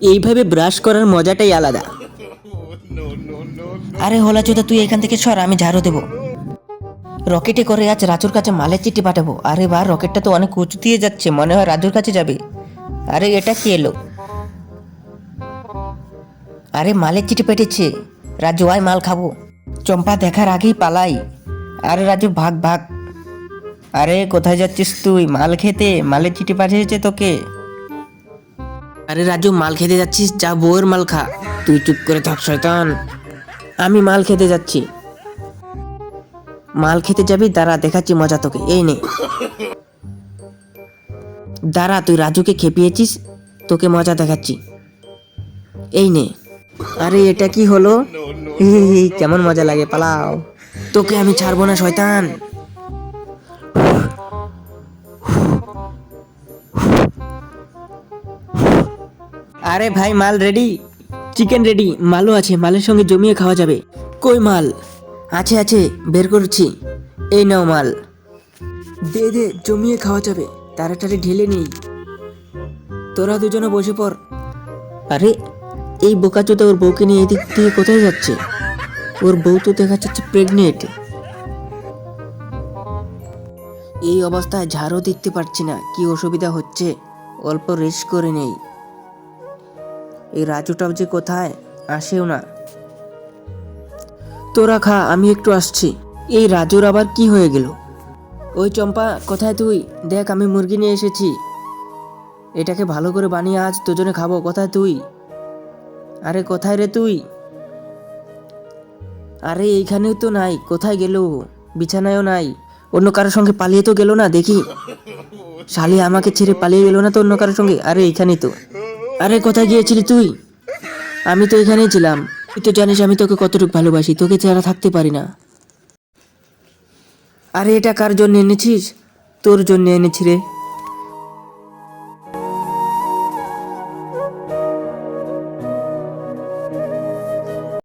এইভাবে ব্রাশ করার মজাটাই আলাদা। আরে হোলা চোদা, তুই এখান থেকে সর, আমি ঝাড়ু দেবো। রকেটে করে আজ রাজুর কাছে মালের চিঠি পাঠাবো। আরে বা রকেটটা তো অনেক উঁচু দিয়ে যাচ্ছে, মনে হয় রাজুর কাছে যাবে। আরে এটা কি এলো? আরে মালের চিঠি পেটেছে। রাজু, আয় মাল খাব। চম্পা, দেখার আগেই পালাই। আরে রাজু, ভাগ ভাগ। আরে কোথায় যাচ্ছিস তুই? মাল খেতে? মালের চিঠি পাঠিয়েছে তোকে। আরে রাজু, মাল খেতে যাচ্ছিস? যা বউয়ের মাল খা। তুই চুপ করে থাক, শয়তান। আমি মাল খেতে যাচ্ছি। মাল খেতে যাবি? দাঁড়া, দেখাচ্ছি মজা তোকে। এই নে। দাঁড়া, তুই রাজুকে খেপিয়েছিস? তোকে মজা দেখাচ্ছি। এই নে। আরে, এটা কি হলো? কেমন মজা লাগে, পালাও। তোকে আমি ছাড়বো না, শয়তান। আরে ভাই, মাল রেডি চিকেন রেডি মালও আছে, মালের সঙ্গে জমিয়ে খাওয়া যাবে। কই মাল? আছে আছে, বের করছি। এই নাও মাল। দে দে, জমিয়ে খাওয়া যাবে। তাড়াতাড়ি ঢেলে নেই। তোরা দুজনে বসে পড়। আরে, এই বোকাচোদা ওর বউকে নিয়ে এদিক থেকে কোথায় যাচ্ছে? ওর বউ তো দেখা যাচ্ছে প্রেগনেন্ট এই অবস্থায় ঝাড়ও দেখতে পারছি না, কি অসুবিধা হচ্ছে? অল্প রেস্ট করে নেই। এই রাজুটাও যে কোথায় আসেও না। তোরা খা, আমি একটু আসছি। এই রাজুর আবার কি হয়ে গেল? ওই চম্পা, কোথায় তুই? দেখ, আমি মুরগি নিয়ে এসেছি। এটাকে ভালো করে বানিয়ে আজ দুজনে খাব। কোথায় তুই? আরে, কোথায় রে তুই? আরে, এইখানেও তো নাই। কোথায় গেল? বিছানায়ও নাই। অন্য কারোর সঙ্গে পালিয়ে তো গেল না, দেখি। শালি আমাকে ছেড়ে পালিয়ে গেল না তো অন্য কারোর সঙ্গে? আরে, এইখানেই তো। আরে, কোথায় গিয়েছিলি তুই? আমি তো এখানেই ছিলাম। তুই তো জানিস আমি তোকে কতটুকু ভালোবাসি, তোকে ছাড়া থাকতে পারি না। আরে, এটা কার জন্য এনেছিস? তোর জন্য এনেছি রে।